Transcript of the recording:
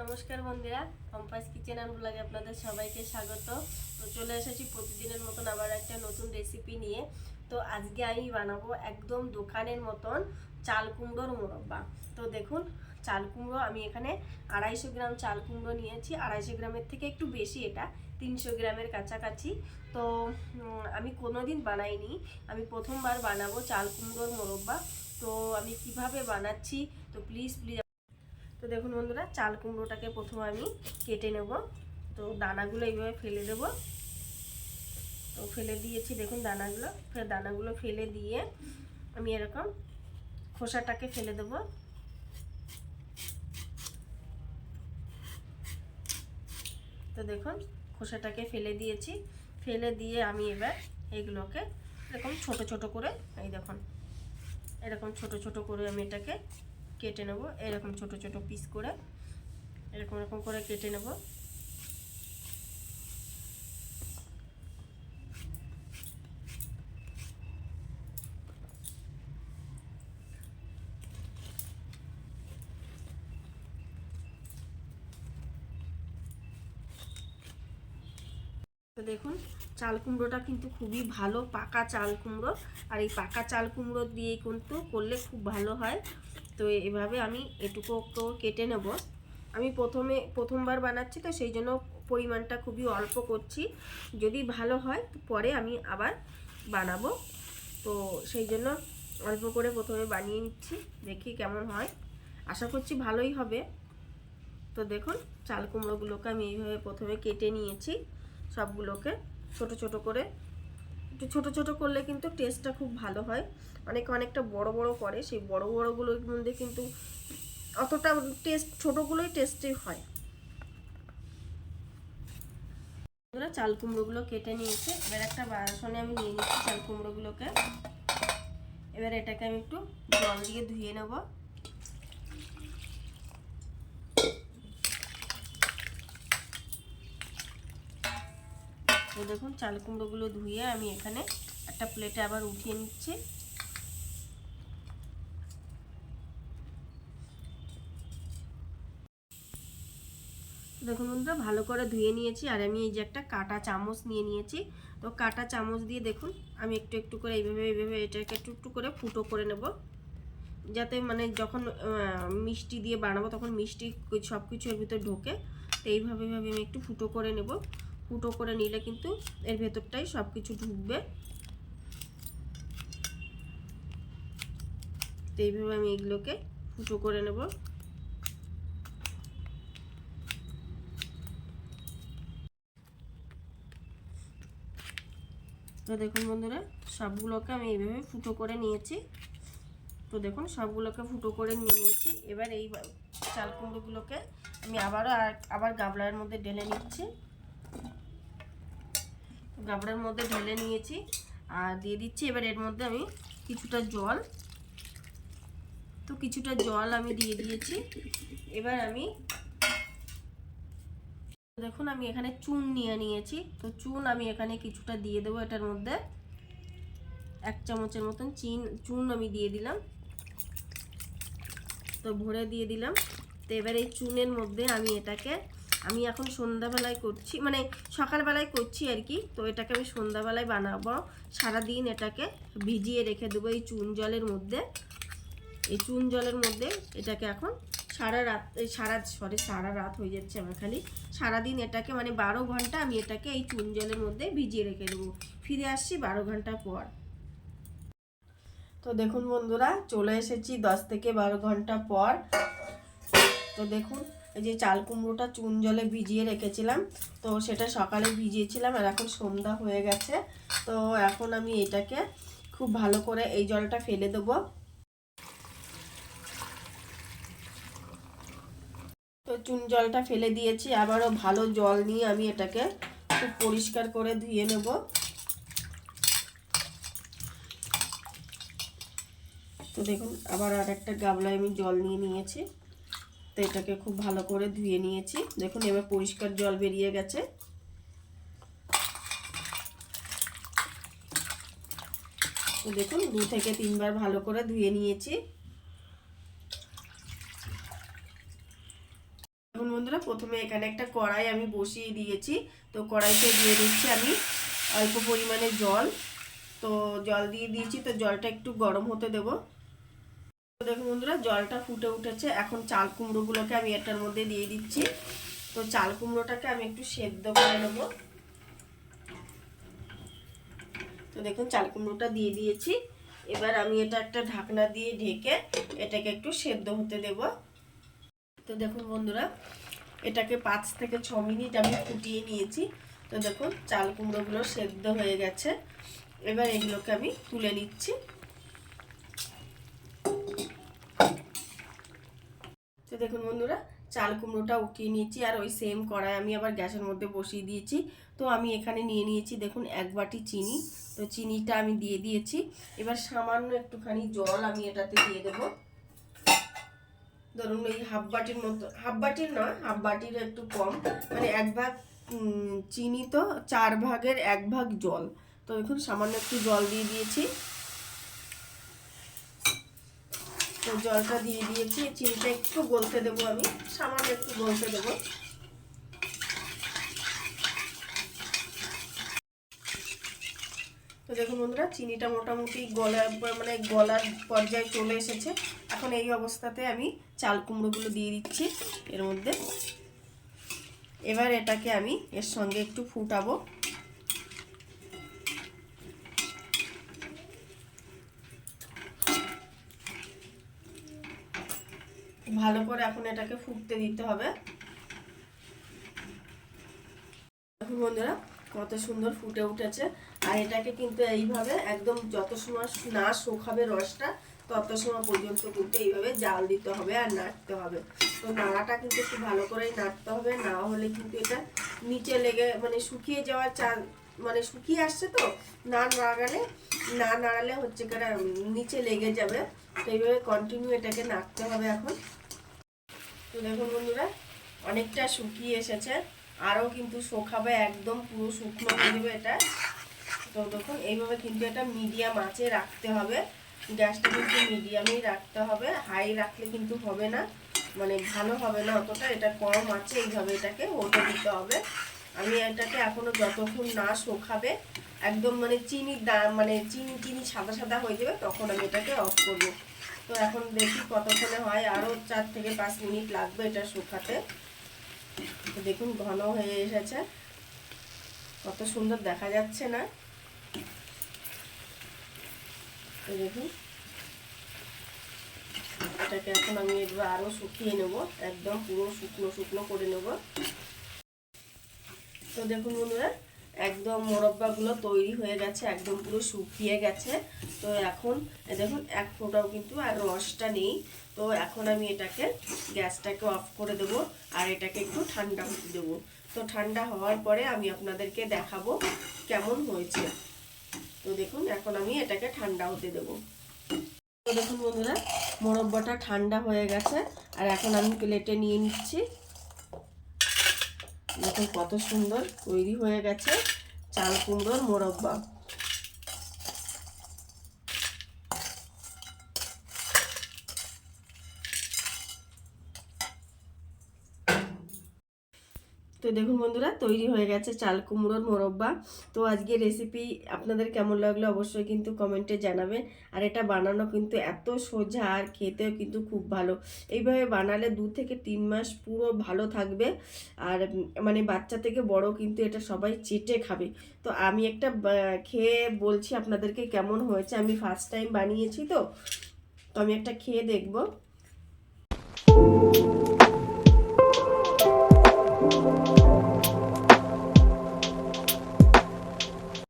নমস্কার বন্ধুরা compass kitchen and ব্লগে আপনাদের সবাইকে স্বাগত। তো চলে এসেছি প্রতিদিনের মতন আবার একটা নতুন রেসিপি নিয়ে। তো আজকে আমি বানাবো একদম দোকানের মতন চাল কুমড়োর মোরব্বা। তো দেখুন চাল কুমড়ো আমি এখানে আড়াইশো গ্রাম চাল কুমড়ো নিয়েছি। আড়াইশো গ্রামের থেকে একটু বেশি এটা, তিনশো গ্রামের কাছাকাছি। তো আমি কোনোদিন বানাইনি। আমি প্রথমবার বানাবো চাল কুমড়োর মোরব্বা। তো, আমি কীভাবে বানাচ্ছি, তো প্লিজ প্লিজ তো দেখুন বন্ধুরা, চাল কুমড়োটাকে প্রথমে আমি কেটে নেব। তো দানাগুলো এইভাবে ফেলে দেব। তো ফেলে দিয়েছি, দেখুন দানাগুলো। ফের দানাগুলো ফেলে দিয়ে আমি এরকম খোসাটাকে ফেলে দেব। তো দেখুন, খোসাটাকে ফেলে দিয়েছি। ফেলে দিয়ে আমি এবার এগুলোকে এরকম ছোট ছোট করে, এই দেখুন, এরকম ছোট ছোট করে আমি এটাকে কেটে নেব। এরকম ছোট ছোট পিস করে, এরকম এরকম করে কেটে নেব। তো দেখুন, চাল কুমড়োটা কিন্তু খুবই ভালো পাকা চাল কুমড়ো। আর এই পাকা চাল কুমড়ো দিয়ে কিন্তু করলে খুব ভালো হয়। তো এভাবে আমি এটুকু কেটে নেব। আমি প্রথমে, প্রথমবার বানাচ্ছি, তো সেই জন্য পরিমাণটা খুবই অল্প করছি। যদি ভালো হয় পরে আমি আবার বানাবো। তো সেই জন্য অল্প করে প্রথমে বানিয়ে নিচ্ছি, দেখি কেমন হয়। আশা করছি ভালোই হবে। তো দেখুন, চাল কুমড়োগুলোকে আমি এইভাবে প্রথমে কেটে নিয়েছি। সবগুলোকে ছোট ছোট করে। একটু ছোট ছোট করলে কিন্তু টেস্টটা খুব ভালো হয়। অনেকে অনেকটা বড় বড় করে, সেই বড় বড়গুলোর মধ্যে কিন্তু অতটা টেস্ট ছোটোগুলোই টেস্টি হয়। চাল কুমড়োগুলো কেটে নিয়েছে। এবার একটা বাসনে আমি নিয়ে নিচ্ছি চাল কুমড়োগুলোকে। এবার এটাকে আমি একটু জল দিয়ে ধুয়ে নেব। তো দেখুন, চাল কুমড়োগুলো ধুয়ে আমি এখানে একটা প্লেটে আবার উঠিয়ে নিচ্ছি। দেখুন বন্ধুরা, ভালো করে ধুয়ে নিয়েছি আর আমি এই যে একটা কাটা চামচ নিয়ে নিয়েছি। তো কাটা চামচ দিয়ে দেখুন, আমি একটু একটু করে এইভাবে এইভাবে এটাকে একটু একটু করে ফুটো করে নেব। যাতে মানে যখন মিষ্টি দিয়ে বানাবো তখন মিষ্টি সব কিছু এর ভিতর ঢোকে। তো এইভাবে এইভাবে আমি একটু ফুটো করে নেব। ফুটো করে নিলে কিন্তু এর ভেতরটাই সব কিছু ঢুকবে। তো এইভাবে আমি এগুলোকে ফুটো করে নেব। তো দেখুন বন্ধুরা, সবগুলোকে আমি এইভাবে ফুটো করে নিয়েছি। তো দেখুন, সবগুলোকে ফুটো করে নিয়ে নিয়েছি। এবার এই চাল কুমড়োগুলোকে আমি আবারও আবার গাবলার মধ্যে ঢেলে নিচ্ছি। গাবলার মধ্যে ঢেলে নিয়েছি। আর দিয়ে দিচ্ছি এবার এর মধ্যে আমি কিছুটা জল। তো কিছুটা জল আমি দিয়ে দিয়েছি। এবার আমি দেখুন, আমি এখানে চুন নিয়ে নিয়েছি। তো চুন আমি এখানে কিছুটা দিয়ে দেবো এটার মধ্যে। এক চামচের মতন চিন, চুন আমি দিয়ে দিলাম। তো ভরে দিয়ে দিলাম। তো এবার এই চুনের মধ্যে আমি এটাকে আমি এখন সন্ধ্যাবেলায় করছি মানে সকালবেলায় করছি আর কি। তো এটাকে আমি সন্ধ্যাবেলায় বানাবো। সারাদিন এটাকে ভিজিয়ে রেখে দেবো এই চুন জলের মধ্যে। এই চুন জলের মধ্যে এটাকে এখন সারা রাত, এই সারা সরি সারা রাত হয়ে যাচ্ছে আমার খালি। সারাদিন এটাকে মানে বারো ঘণ্টা আমি এটাকে এই চুন জলের মধ্যে ভিজিয়ে রেখে দেবো। ফিরে আসছি বারো ঘণ্টা পর। তো দেখুন বন্ধুরা, চলে এসেছি দশ থেকে বারো ঘণ্টা পর। তো দেখুন এই যে চাল কুমড়োটা চুন জলে ভিজিয়ে রেখেছিলাম, তো সেটা সকালে ভিজিয়েছিলাম আর এখন সন্ধ্যা হয়ে গেছে, তো এখন আমি এটাকে খুব ভালো করে এই জলটা ফেলে দেবো। তো চুন জলটা ফেলে দিয়েছি, আবারও ভালো জল নিয়ে আমি এটাকে খুব পরিষ্কার করে ধুয়ে নেব। তো দেখুন, আবার আর একটা গামলায় আমি জল নিয়ে নিয়েছি। তো এটাকে খুব ভালো করে ধুয়ে নিয়েছি। দেখুন, এবার পরিষ্কার জল বেরিয়ে গেছে। তো দেখুন, দু থেকে তিনবার ভালো করে ধুয়ে নিয়েছি। এখন বন্ধুরা, প্রথমে এখানে একটা কড়াই আমি বসিয়ে দিয়েছি। তো কড়াইতে দিয়ে দিচ্ছি আমি অল্প পরিমাণে জল। তো জল দিয়ে দিয়েছি, তো জলটা একটু গরম হতে দেবো। দেখুন বন্ধুরা, জলটা ফুটে উঠেছে। এখন চাল কুমড়োগুলোকে আমি এটার মধ্যে দিয়ে দিচ্ছি। তো চাল কুমড়োটাকে আমি একটু সেদ্ধ করে নেব। তো দেখুন, চাল কুমড়োটা দিয়ে দিয়েছি। এবার আমি এটা একটা ঢাকনা দিয়ে ঢেকে এটাকে একটু সেদ্ধ হতে দেব। তো দেখুন বন্ধুরা, এটাকে পাঁচ থেকে ছ মিনিট আমি ফুটিয়ে নিয়েছি। তো দেখুন, চাল কুমড়োগুলো সেদ্ধ হয়ে গেছে। এবার এগুলোকে আমি তুলে নিচ্ছি। তো দেখুন বন্ধুরা, চাল কুমড়োটা উঠিয়ে নিয়েছি আর ওই সেম কড়াই আমি আবার গ্যাসের মধ্যে বসিয়ে দিয়েছি। তো আমি এখানে নিয়ে নিয়েছি দেখুন এক বাটি চিনি। তো চিনিটা আমি দিয়ে দিয়েছি। এবার সামান্য একটুখানি জল আমি এটাতে দিয়ে দেব। ধরুন এই হাফ বাটির মতো হাফ বাটির নয় হাফ বাটির একটু কম। মানে এক ভাগ চিনি তো চার ভাগের এক ভাগ জল। তো দেখুন সামান্য একটু জল দিয়ে দিয়েছি। তো জলটা দিয়ে দিয়েছি চিনিটা একটু গলতে দেবো আমি, সামান্য একটু গলতে দেবো। তো দেখুন বন্ধুরা, চিনিটা মোটামুটি গলার মানে গলার পর্যায়ে চলে এসেছে। এখন এই অবস্থাতে আমি চাল কুমড়োগুলো দিয়ে দিচ্ছি এর মধ্যে। এবার এটাকে আমি এর সঙ্গে একটু ফুটাবো। ভালো করে এখন এটাকে ফুটতে দিতে হবে। দেখুন বন্ধুরা, কত সুন্দর ফুটে উঠেছে। আর এটাকে কিন্তু এইভাবে একদম যত সময় না শুকাবে রসটা, তত সময় পর্যন্ত কিন্তু এইভাবে জাল দিতে হবে আর নাড়তে হবে। তো নাড়াটা কিন্তু খুব ভালো করেই নাড়তে হবে, না হলে কিন্তু এটা নিচে লেগে মানে শুকিয়ে যাওয়ার মানে শুকিয়ে আসছে তো, না নাড়ালে না নাড়ালে হচ্ছে কারা নিচে লেগে যাবে। তো এইভাবে কন্টিনিউ এটাকে নাড়তে হবে এখন। তো দেখুন বন্ধুরা, অনেকটা শুকিয়ে এসেছে। আরও কিন্তু শোকাবে, একদম পুরো শুকনো হয়ে এটা। তো দেখুন, এইভাবে কিন্তু এটা মিডিয়াম আঁচে রাখতে হবে। গ্যাসটা কিন্তু মিডিয়ামেই রাখতে হবে। হাই রাখলে কিন্তু হবে না। মানে ভালো হবে না অতটা, এটা কম আছে এইভাবে এটাকে হতে দিতে হবে। আমি এটাকে এখনও যতক্ষণ না শোকাবে, একদম মানে দাম মানে চিনি চিনি সাদা সাদা হয়ে যাবে, তখন আমি এটাকে অফ করব। তো এখন দেখি কতক্ষণে হয় আরও চার থেকে পাঁচ মিনিট লাগবে এটা শুকাতে। দেখুন ঘন হয়ে এসেছে। কত সুন্দর দেখা যাচ্ছে না? দেখুন। এটাকে এখন আমি এবার আরও শুকিয়ে নেব, একদম পুরো শুকনো শুকনো করে নেব। তো দেখুন বন্ধুরা, একদম মোরব্বাগুলো তৈরি হয়ে গেছে, একদম পুরো শুকিয়ে গেছে। তো এখন দেখুন, এক ফোঁটাও কিন্তু আর রসটা নেই। তো এখন আমি এটাকে গ্যাসটাকে অফ করে দেবো আর এটাকে একটু ঠান্ডা হতে দেবো। তো ঠান্ডা হওয়ার পরে আমি আপনাদেরকে দেখাবো কেমন হয়েছে। তো দেখুন, এখন আমি এটাকে ঠান্ডা হতে দেবো। তো দেখুন বন্ধুরা, মোরব্বাটা ঠান্ডা হয়ে গেছে। আর এখন আমি প্লেটে নিয়ে নিচ্ছি। দেখুন কত সুন্দর তৈরি হয়ে গেছে চাল কুমড়োর মোরব্বা। তো দেখুন বন্ধুরা, তৈরি হয়ে গেছে চাল কুমড়োর মোরব্বা। তো আজকে রেসিপি আপনাদের কেমন লাগল অবশ্যই কিন্তু কমেন্টে জানাবেন। আর এটা বানানো কিন্তু এত সোজা আর খেতেও কিন্তু খুব ভালো। এইভাবে বানালে দু থেকে তিন মাস পুরো ভালো থাকবে। আর মানে বাচ্চা থেকে বড় কিন্তু এটা সবাই চেটে খাবে। তো আমি একটা খেয়ে বলছি আপনাদেরকে কেমন হয়েছে। আমি ফার্স্ট টাইম বানিয়েছি তো। তো আমি একটা খেয়ে দেখব।